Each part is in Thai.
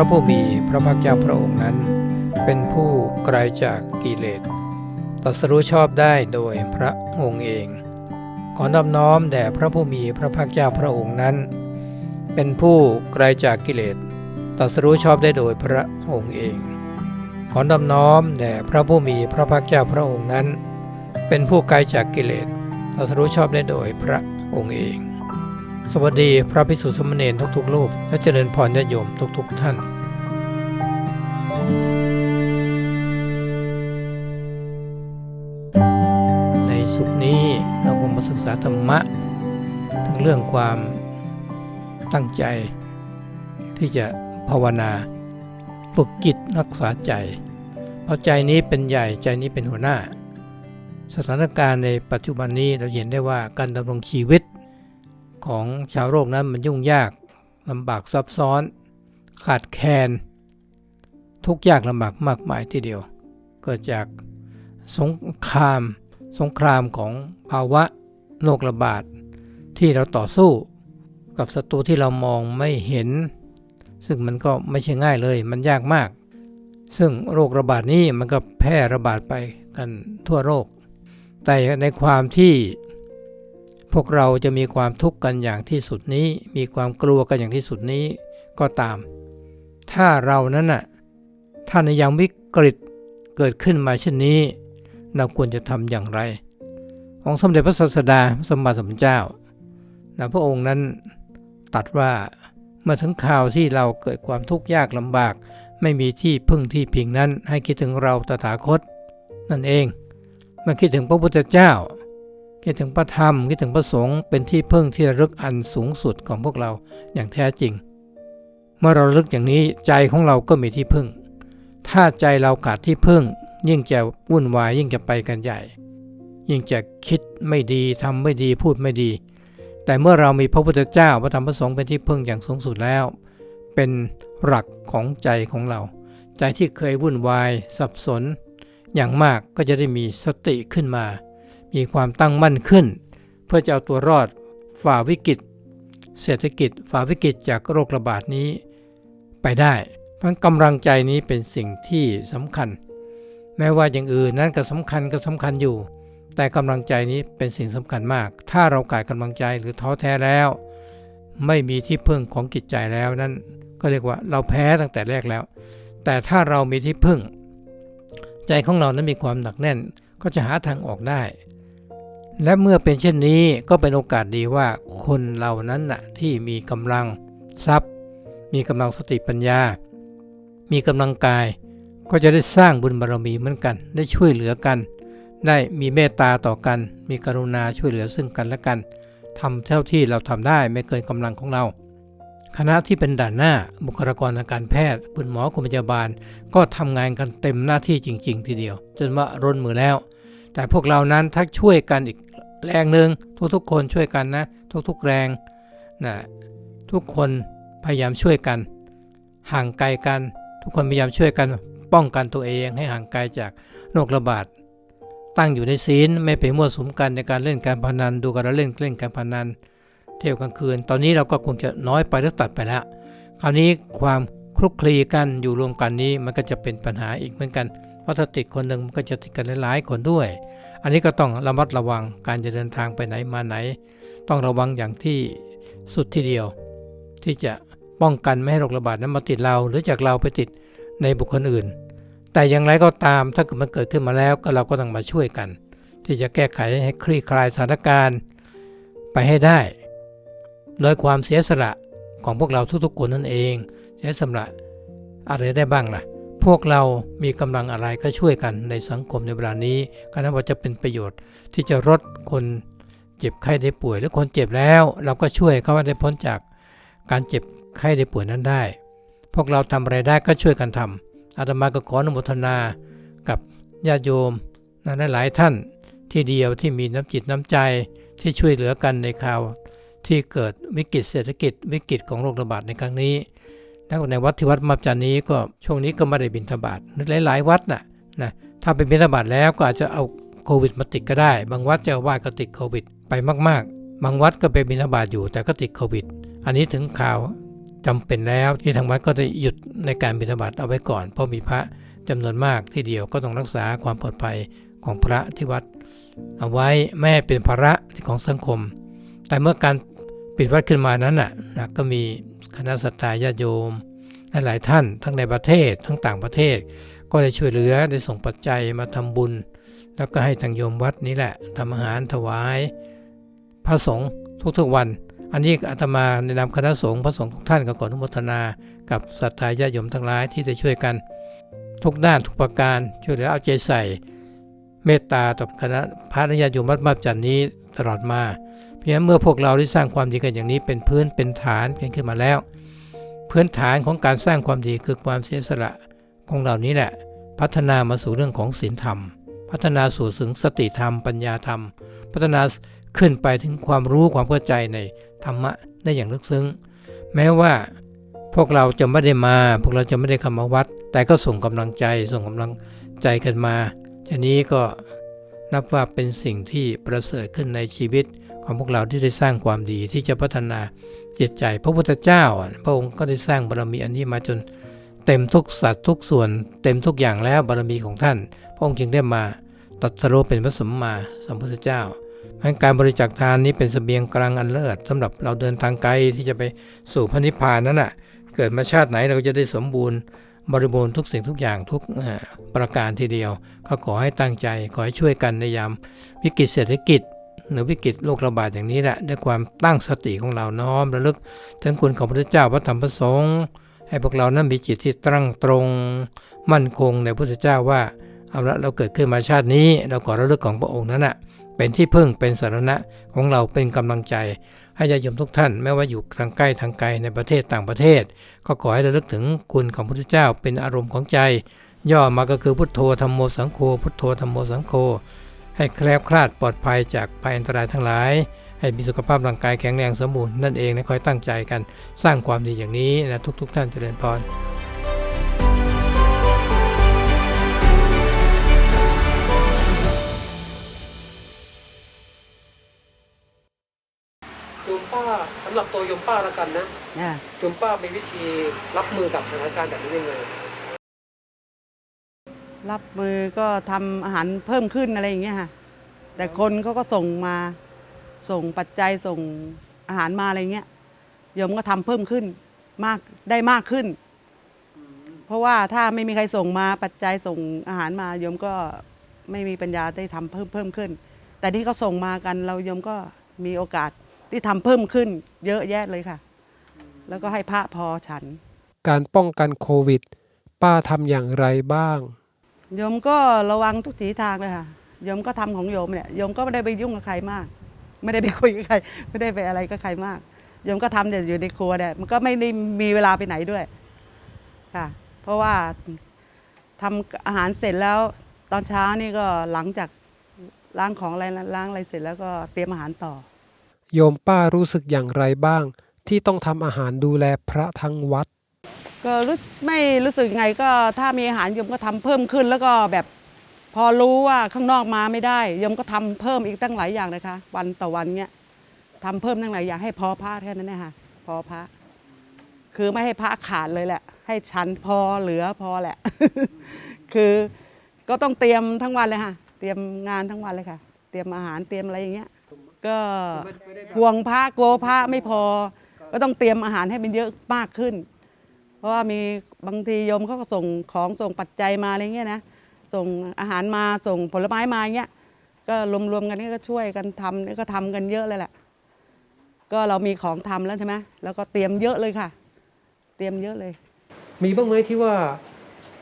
ระผู้มีพระภาคเจ้าพระองค์นั้น เป็นผู้ไกลจากกิเลสตรัสรู้ชอบได้โดยพระองค์เอง ขอนอบน้อมแด่พระผู้มีพระภาคเจ้าพระองค์นั้น เป็นผู้ไกลจากกิเลสตรัสรู้ชอบได้โดยพระองค์เอง ขอนอบน้อมแด่พระผู้มีพระภาคเจ้าพระองค์นั้น เป็นผู้ไกลจากกิเลสตรัสรู้ชอบได้โดยพระองค์เอง สวัสดีพระภิกษุสมณรทุกๆรูปและเจริญพรญาติโยมทุกๆ ท่าน เรื่องความตั้งใจที่จะภาวนาฝึกจิตรักษาใจ เพราะใจนี้เป็นใหญ่ใจนี้เป็นหัวหน้า สถานการณ์ในปัจจุบันนี้เราเห็นได้ว่าการดำรงชีวิตของชาวโลกนั้นมันยุ่งยากลำบากซับซ้อน ขาดแคลนทุกยากลำบากมากมายทีเดียว เกิดจากสงคราม สงครามของภาวะโรคระบาด ที่เราต่อสู้ กับศัตรูที่เรามองไม่เห็น ซึ่งมันก็ไม่ใช่ง่ายเลย มันยากมาก ซึ่งโรคระบาดนี้มันก็แพร่ระบาดไปกันทั่วโลกแต่ในความที่พวกเราจะมีความทุกข์กันอย่างที่สุดนี้ มีความกลัวกันอย่างที่สุดนี้ก็ตาม ถ้าเรานั้นน่ะถ้าในยามวิกฤตเกิดขึ้นมาเช่นนี้ เราควรจะทำอย่างไรองค์สมเด็จพระศาสดาสมมาสมพุทธเจ้า นะพระองค์นั้นตัดว่าเมื่อถึงข่าวที่เราเกิดความทุกข์ยากลำบาก ไม่มีที่พึ่งที่พิงนั้น ให้คิดถึงเราตถาคต นั่นเองเมื่อคิดถึงพระพุทธเจ้า คิดถึงพระธรรม คิดถึงพระสงฆ์เป็นที่พึ่งที่ระลึกอันสูงสุดของพวกเราอย่างแท้จริง เมื่อเราลึกอย่างนี้ใจของเราก็มีที่พึ่ง ถ้าใจเราขาดที่พึ่ง ยิ่งจะวุ่นวายยิ่งจะไปกันใหญ่ ยิ่งจะคิดไม่ดีทำไม่ดีพูดไม่ดี แต่เมื่อเรามีพระพุทธเจ้าพระธรรมพระสงฆ์เป็นที่พึ่งอย่างสูงสุดแล้ว เป็นหลักของใจของเรา ใจที่เคยวุ่นวายสับสน อย่างมากก็จะได้มีสติขึ้นมา มีความตั้งมั่นขึ้น เพื่อจะเอาตัวรอดฝ่าวิกฤตเศรษฐกิจฝ่าวิกฤตจากโรคระบาดนี้ไปได้เพราะกำลังใจนี้เป็นสิ่งที่สำคัญ แม้ว่าอย่างอื่นนั้นก็สำคัญก็สำคัญอยู่ แต่กำลังใจนี้เป็นสิ่งสำคัญมาก ถ้าเราขาดกำลังใจหรือท้อแท้แล้ว ไม่มีที่พึ่งของจิตใจแล้วนั้นก็เรียกว่าเราแพ้ตั้งแต่แรกแล้ว แต่ถ้าเรามีที่พึ่ง ใจของเรานั้นมีความหนักแน่น ก็จะหาทางออกได้ และเมื่อเป็นเช่นนี้ก็เป็นโอกาสดีว่าคนเหล่านั้นน่ะที่มีกำลังทรัพย์ มีกำลังสติปัญญา มีกำลังกาย ก็จะได้สร้างบุญบารมีเหมือนกัน ได้ช่วยเหลือกัน ได้มีเมตตาต่อกัน มีกรุณาช่วยเหลือซึ่งกันและกันทำเท่าที่เราทำได้ไม่เกินกำลังของเรา คณะที่เป็นด่านหน้าบุคลากรทางการแพทย์คุณหมอคุณพยาบาล ก็ทำงานกันเต็มหน้าที่จริง ๆ ทีเดียว จนว่าร้นมือแล้ว แต่พวกเรานั้นถ้าช่วยกันอีกแรงหนึ่งทุกๆ คนช่วยกันนะ ทุกๆแรงนะทุกคนพยายามช่วยกัน ห่างไกลกัน ทุกคนพยายามช่วยกันป้องกันตัวเองให้ห่างไกลจากโรคระบาด ตั้งอยู่ในศีลไม่ไปมั่วสุมกันในการเล่นการพนัน ดูกันแล้วเล่นเล่นการพนัน เที่ยวกลางคืน ตอนนี้เราก็คงจะน้อยไปหรือตัดไปแล้ว คราวนี้ความคลุกคลีกันอยู่รวมกันนี้มันก็จะเป็นปัญหาอีกเหมือนกัน เพราะถ้าติดคนหนึ่งมันก็จะติดกันหลายๆคนด้วย อันนี้ก็ต้องระมัดระวังการจะเดินทางไปไหนมาไหน ต้องระวังอย่างที่สุดทีเดียว ที่จะป้องกันไม่ให้โรคระบาดนั้นมาติดเรา หรือจากเราไปติดในบุคคลอื่น แต่อย่างไรก็ตามถ้าเกิดมันเกิดขึ้นมาแล้วก็เราก็ต้องมาช่วยกัน ที่จะแก้ไขให้คลี่คลายสถานการณ์ไปให้ได้โดยความเสียสละของพวกเราทุกๆคนนั่นเองเสียสละอะไรได้บ้างล่ะ พวกเรามีกำลังอะไรก็ช่วยกันในสังคมในเวลานี้ก็นับว่าจะเป็นประโยชน์ที่จะลดคนเจ็บไข้ได้ป่วยหรือคนเจ็บแล้ว เราก็ช่วยเขาให้ได้พ้นจากการเจ็บไข้ได้ป่วยนั้นได้ พวกเราทำอะไรได้ก็ช่วยกันทำ อาตมาก็ขออนุโมทนากับญาติโยมนะหลายท่านที่เดียวที่มีน้ำจิตน้ำใจที่ช่วยเหลือกันในข่าวที่เกิดวิกฤตเศรษฐกิจวิกฤตของโรคระบาดในครั้งนี้แล้วในวัดที่วัดมับจันนี้ก็ช่วงนี้ก็ไม่ได้บินทบาทหลาย ๆ วัดน่ะนะถ้าเป็นบินทบาทแล้วก็อาจจะเอาโควิดมาติดก็ได้ บางวัดเจ้าอาวาก็ติดโควิดไปมาก ๆ บางวัดก็ไปบินทบาทอยู่แต่ก็ติดโควิด อันนี้ถึงข่าว จำเป็นแล้วที่ทางวัดก็ได้หยุดในการบิณฑบาตเอาไว้ก่อนเพราะมีพระจำนวนมากที่เดียวก็ต้องรักษาความปลอดภัยของพระที่วัด เอาไว้ไม่ให้เป็นภาระของสังคม แต่เมื่อการปิดวัดขึ้นมานั้นน่ะนะก็มีคณะสัตยาญาโยมหลายท่านทั้งในประเทศทั้งต่างประเทศ ก็ได้ช่วยเหลือได้ส่งปัจจัยมาทำบุญ แล้วก็ให้ทางโยมวัดนี้แหละทำอาหารถวาย พระสงฆ์ทุกๆวัน อันนี้อาตมาในนามคณะสงฆ์พระสงฆ์ทุกท่านก็ขออนุโมทนากับศรัทธาญาติโยมทั้งหลายที่ได้ช่วยกัน ทุกด้านทุกประการช่วยเหลือเอาใจใส่ เมตตาต่อคณะพระญาติโยมวัดมาบจันทร์นี้ตลอดมาเพราะฉะนั้นเมื่อพวกเราได้สร้างความดีกันอย่างนี้เป็นพื้นเป็นฐานกันขึ้นมาแล้ว พื้นฐานของการสร้างความดีคือความเสียสละของเรานี้แหละพัฒนามาสู่เรื่องของศีลธรรม พัฒนาสู่ถึงสติธรรม ปัญญาธรรม พัฒนาขึ้นไปถึงความรู้ความเข้าใจใน ธรรมะได้อย่างลึกซึ้ง แม้ว่าพวกเราจะไม่ได้มา พวกเราจะไม่ได้เข้ามาวัด แต่ก็ส่งกำลังใจส่งกำลังใจกันมาทีนี้ก็นับว่าเป็นสิ่งที่ประเสริฐขึ้นในชีวิตของพวกเราที่ได้สร้างความดีที่จะพัฒนาจิตใจ พระพุทธเจ้าพระองค์ก็ได้สร้างบารมีอันนี้มาจน เต็มทุกสัตว์ทุกส่วน เต็มทุกอย่างแล้วบารมีของท่าน พระองค์จึงได้มาตรัสรู้เป็นพระสัมมาสัมพุทธเจ้า เพราะการบริจาคทานนี้เป็นเสบียงกลางอันเลิศสำหรับเราเดินทางไกลที่จะไปสู่พระนิพพานนั้นน่ะ เกิดมาชาติไหนเราก็จะได้สมบูรณ์ บริบูรณ์ทุกสิ่งทุกอย่างทุกประการทีเดียว ก็ขอให้ตั้งใจขอให้ช่วยกันในยามวิกฤตเศรษฐกิจ หรือวิกฤตโรคระบาดอย่างนี้แหละด้วยความตั้งสติของเราน้อมระลึกถึงคุณของพระเจ้าพระธรรมพระสงฆ์ให้พวกเรานั้นมีจิตที่ตั้งตรง มั่นคงในพระพุทธเจ้าว่าเอาละเราเกิดขึ้นมาชาตินี้ เราขอระลึกของพระองค์นั้นน่ะ เป็นที่พึ่งเป็นสารณะของเราเป็นกำลังใจ ให้ญาติโยมทุกท่านไม่ว่าอยู่ทางใกล้ทางไกลในประเทศต่างประเทศ ก็ขอให้ระลึกถึงคุณของพระพุทธเจ้าเป็นอารมณ์ของใจ ย่อมาก็คือพุทโธธรรมโมสังโฆพุทโธธรรมโมสังโฆให้แคล้วคลาดปลอดภัยจากภัยอันตรายทั้งหลาย ให้มีสุขภาพร่างกายแข็งแรงสมบูรณ์นั่นเองนะคอยตั้งใจกันสร้างความดีอย่างนี้นะทุก ๆทท่านเจริญพร โยมป้าสำหรับตัวโยมป้าแล้วกันนะอ่าโยมป้ามีวิธีรับมือกับสถานการณ์แบบนี้ยังไงรับมือก็ทำอาหารเพิ่มขึ้นอะไรอย่างเงี้ยค่ะ แต่คนเขาก็ส่งมาส่งปัจจัยส่งอาหารมาอะไรเงี้ยโยมก็ทำเพิ่มขึ้นมากได้มากขึ้น เพราะว่าถ้าไม่มีใครส่งมาปัจจัยส่งอาหารมาโยมก็ไม่มีปัญญาได้ทำเพิ่มเพิ่มขึ้น แต่ที่เขาส่งมากันเราโยมก็มีโอกาส ที่ทำเพิ่มขึ้นเยอะแยะเลยค่ะ แล้วก็ให้พระพอฉัน การป้องกันโควิด ป้าทำอย่างไรบ้าง โยมก็ระวังทุกสีทางเลยค่ะ โยมก็ทำของโยมเนี่ย โยมก็ไม่ได้ไปยุ่งกับใครมาก ไม่ได้ไปคุยกับใคร ไม่ได้ไปอะไรกับใครมาก โยมก็ทำแต่อยู่ในครัวเนี่ยมันก็ไม่ได้มีเวลาไปไหนด้วย ค่ะ เพราะว่าทำอาหารเสร็จแล้วตอนเช้านี่ก็หลังจากล้างของอะไรล้างอะไรเสร็จแล้วก็เตรียมอาหารต่อ โยมป้ารู้สึกอย่างไรบ้าง ที่ต้องทำอาหารดูแลพระทั้งวัด ก็รู้ไม่รู้สึกไงก็ถ้ามีอาหารโยมก็ทำเพิ่มขึ้นแล้วก็แบบ พอรู้ว่าข้างนอกมาไม่ได้โยมก็ทำเพิ่มอีกตั้งหลายอย่างนะคะ วันต่อวันเนี้ยทำเพิ่มตั้งหลายอย่างให้พอพระแค่นั้นเองค่ะพอพระ คือไม่ให้พระขาดเลยแหละ ให้ฉันพอเหลือพอแหละ คือก็ต้องเตรียมทั้งวันเลยค่ะ เตรียมงานทั้งวันเลยค่ะ เตรียมอาหารเตรียมอะไรอย่างเงี้ย ก็ห่วงพระกลัวพระไม่พอ ก็ต้องเตรียมอาหารให้มันเยอะมากขึ้น เพราะว่ามีบางทีโยมเขาก็ส่งของส่งปัจจัยมาอะไรเงี้ยนะส่งอาหารมาส่งผลไม้มาเงี้ยก็รวมๆกันนี่ก็ช่วยกันทำนี่ก็ทำกันเยอะเลยแหละก็เรามีของทำแล้วใช่ไหมแล้วก็เตรียมเยอะเลยค่ะ เตรียมเยอะเลย มีบ้างไหมที่ว่า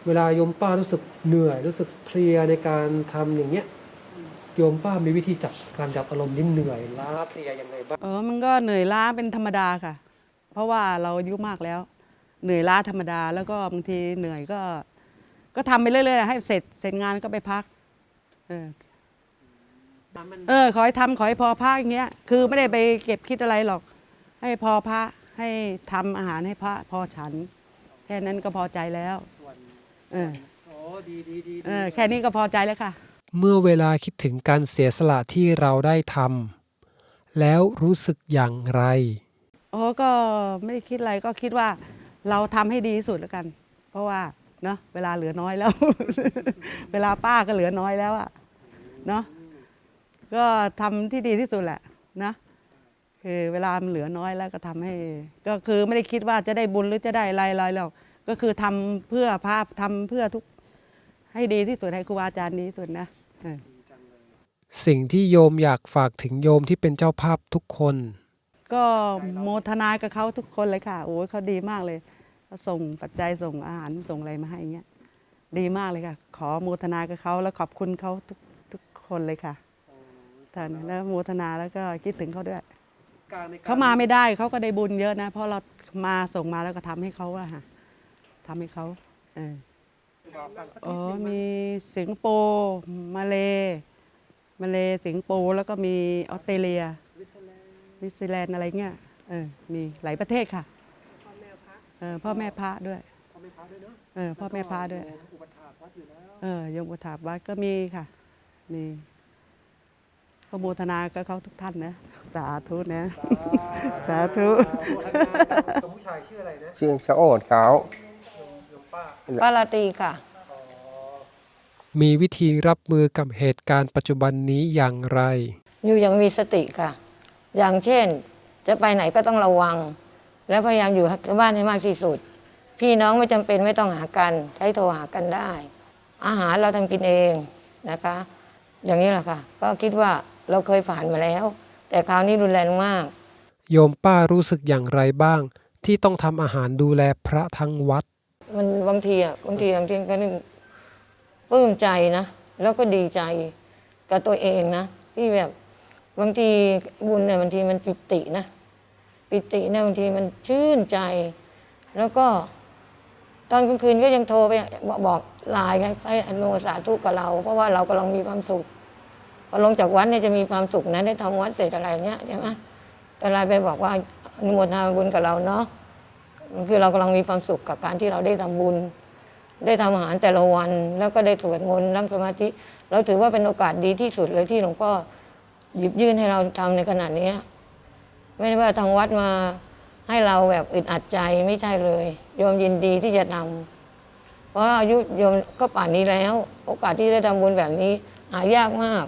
เวลาโยมป้ารู้สึกเหนื่อยรู้สึกเพลียในการทำอย่างเงี้ย โยมป้ามีวิธีจับการจับอารมณ์นี้เหนื่อยล้าเพลียยังไงบ้าง เออมันก็เหนื่อยล้าเป็นธรรมดาค่ะ เพราะว่าเราอายุมากแล้ว เหนื่อยล้าธรรมดาแล้วก็บางทีเหนื่อยก็ ก็ทำไปเรื่อยๆให้เสร็จเสร็จงานก็ไปพัก เออเออขอให้ทำขอให้พอพระอย่างเงี้ยคือไม่ได้ไปเก็บคิดอะไรหรอก ให้พอพระให้ทำอาหารให้พระพอฉัน แค่นั้นก็พอใจแล้ว เออ โอ้ดีดีดีเออแค่นี้ก็พอใจแล้วค่ะ เมื่อเวลาคิดถึงการเสียสละที่เราได้ทำแล้วรู้สึกอย่างไรโอ้ก็ไม่ได้คิดอะไรก็คิดว่าเราทำให้ดีที่สุดแล้วกัน เพราะว่าเนาะเวลาเหลือน้อยแล้ว เวลาป้าก็เหลือน้อยแล้วอะเนาะก็ทำที่ดีที่สุดแหละนะคือเวลามันเหลือน้อยแล้วก็ทำให้ ก็คือไม่ได้คิดว่าจะได้บุญหรือจะได้อะไรอะไรหรอกก็คือทำเพื่อพระทำเพื่อทุกให้ดีที่สุดให้ครูบาอาจารย์ดีที่สุดนะ สิ่งที่โยมอยากฝากถึงโยมที่เป็นเจ้าภาพทุกคน ก็โมทนากับเขาทุกคนเลยค่ะ โอ้ยเขาดีมากเลยส่งปัจจัยส่งอาหารส่งอะไรมาให้เงี้ยดีมากเลยค่ะ ขอโมทนากับเขาแล้วขอบคุณเขาทุกทุกคนเลยค่ะท่านแล้วโมทนาแล้วก็คิดถึงเขาด้วยเขามาไม่ได้เขาก็ได้บุญเยอะนะ เพราะเรามาส่งมาแล้วก็ทำให้เขาอะค่ะทำให้เขาเออ อกกันสักอ๋นิอดนึงไหมมีสิงคโปร์มาเลมาเลสิงคโปร์แล้วก็มีออสเตรเลียนิวซีแลนด์อะไรเงี้ยเออมีหลายประเทศค่ะพ่อแม่พระเออพ่อแม่พระด้วยพ่อแม่พระด้วยเนาะเออพ่อแม่พระด้วยแล้วก็อุปถากวัดอยู่แล้วเออยมอุปถากวัดก็มีค่ะมีก็โมทนากับเขาทุกท่านนะสาธุนะสาธุโมทนากับผู้ชายชื่ออะไรนะชื่อชะโอดขาวโยมโยม ป้าป้าลาตรีค่ะอ๋อมีวิธีรับมือกับเหตุการณ์ปัจจุบันนี้อย่างไร อยู่อยังมีสติค่ะ อย่างเช่น จะไปไหนก็ต้องระวัง และพยายามอยู่กับบ้านให้มากที่สุด พี่น้องไม่จำเป็นไม่ต้องหากัน ใช้โทรหากันได้ อาหารเราทำกินเองนะคะ อย่างนี้แหละค่ะ ก็คิดว่าเราเคยผ่านมาแล้ว แต่คราวนี้รุนแรงมาก โยมป้ารู้สึกอย่างไรบ้าง ที่ต้องทำอาหารดูแลพระทั้งวัดมัน บางทีอะบางทีบางทีก็นึกปลื้มใจนะ แล้วก็ดีใจกับตัวเองนะ ที่แบบบางทีบุญเนี่ยบางทีมันปิตินะ ปิติเนี่ยบางทีมันชื่นใจ แล้วก็ ตอนกลางคืนก็ยังโทรไปบอกบอกไลน์ไงให้อนุโมสาธุกับเรา เพราะว่าเรากำลังมีความสุขพอลงจากวัดเนี่ยจะมีความสุขนะได้ทำวัดเสร็จอะไรเนี้ยใช่ไหมแต่ไลน์ไปบอกว่าอนุโมทนาบุญกับเราเนาะ คือเรากำลังมีความสุขกับการที่เราได้ทำบุญ ได้ทำอาหารแต่ละวัน แล้วก็ได้สวดมนต์นั่งสมาธิ เราถือว่าเป็นโอกาสดีที่สุดเลยที่หลวงพ่อหยิบยื่นให้เราทำในขณะนี้ยไม่ได้ว่าทางวัดมาให้เราแบบอึดอัดใจไม่ใช่เลยโยมยินดีที่จะทำเพราะอายุโยมก็ป่านนี้แล้ว โอกาสที่ได้ทำบุญแบบนี้หายากมาก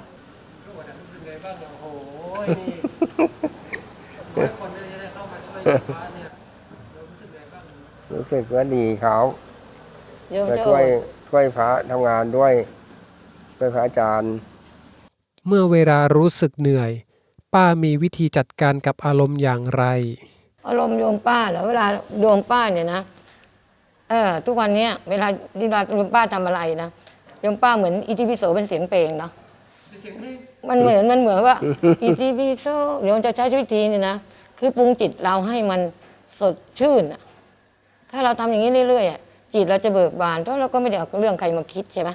โอ้โหนี่คนเยจะได้เข้ามาช่วย รู้สึกว่าดีเขาโยมจะจะช่วยอดช่วยพระทำงานด้วยช่วยพระอาจารย์ เมื่อเวลารู้สึกเหนื่อย ป้ามีวิธีจัดการกับอารมณ์อย่างไร อารมณ์โยมป้าเหรอเวลาโยมป้าเนี่ยนะเออทุกวันเนี้ยเวลาที่เราโยมป้าทำอะไรนะโยมป้าเหมือนอิติปิโสเป็นเสียงเพลงเนาะเสียงนี่มันเหมือนมันเหมือนว่าอิติปิโสโยมจะใช้วิธีนี่นะคือปรุงจิตเราให้มันสดชื่นอะ ถ้าเราทำอย่างนี้เรื่อยๆอะจิตเราจะเบิกบานเพราะเราก็ไม่ได้เอาเรื่องใครมาคิดใช่ไหม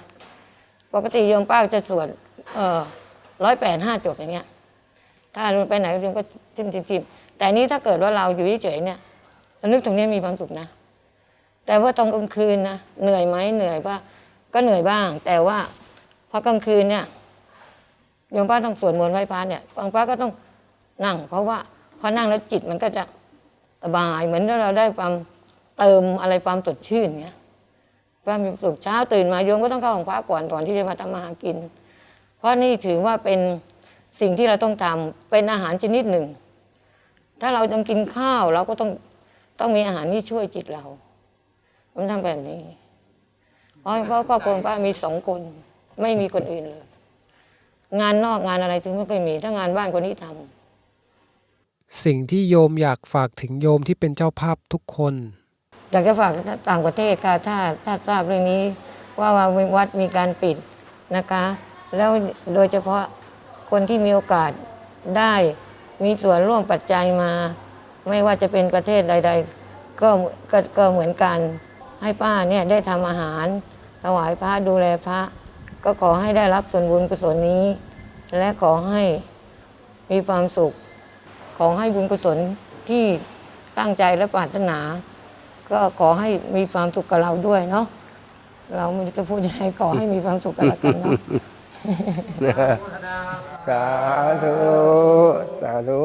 ปกติโยมป้าจะสวดเออร้อยแปดห้าจบอย่างเงี้ย ถ้าไปไหนโยมก็ทิมทิมทิมแต่นี้ถ้าเกิดว่าเราอยู่เฉยๆเนี่ยเรานึกตรงนี้มีความสุขนะ แต่ว่าตอนกลางคืนนะเหนื่อยไหมเหนื่อยป่ะก็เหนื่อยบ้าง แต่ว่าพอกลางคืนเนี่ยโยมป้าต้องสวดมนต์ไหว้พระเนี่ยบางป้าก็ต้องนั่ง เพราะว่าพอนั่งแล้วจิตมันก็จะสบายเหมือนเราได้ความ เติมอะไรความสดชื่นเงี้ยความมีสุขเช้าตื่นมาโยมก็ต้องเข้าของพระก่อนก่อนที่จะมาทำมาหากิน เพราะนี่ถือว่าเป็นสิ่งที่เราต้องทำเป็นอาหารชนิดหนึ่ง ถ้าเราต้องกินข้าวเราก็ต้องต้องมีอาหารที่ช่วยจิตเราผมทำแบบนี้ เพราะเพราะครอบครัวป้ามีสองคน ไม่มีคนอื่นเลย งานนอกงานอะไรถึงไม่เคยมี ถ้างานบ้านคนนี้ทำสิ่งที่โยมอยากฝากถึงโยมที่เป็นเจ้าภาพทุกคน อยากจะฝากต่างประเทศค่ะถ้าถ้าทราบเรื่องนี้ ว่าวาวัดมีการปิดนะคะ แล้วโดยเฉพาะคนที่มีโอกาสได้มีส่วนร่วมปัจจัยมา ไม่ว่าจะเป็นประเทศใด ๆ ก็ก็ก็เหมือนกันให้ป้าเนี่ยได้ทำอาหารถวายพระดูแลพระ ก็ขอให้ได้รับส่วนบุญกุศลนี้ และขอให้มีความสุข ขอให้บุญกุศลที่ตั้งใจและปรารถนา ก็ขอให้มีความสุขกับเราด้วยเนาะเราจะพูดยังไงขอให้มีความสุขกันละกันเนาะ สาธุ สาธุ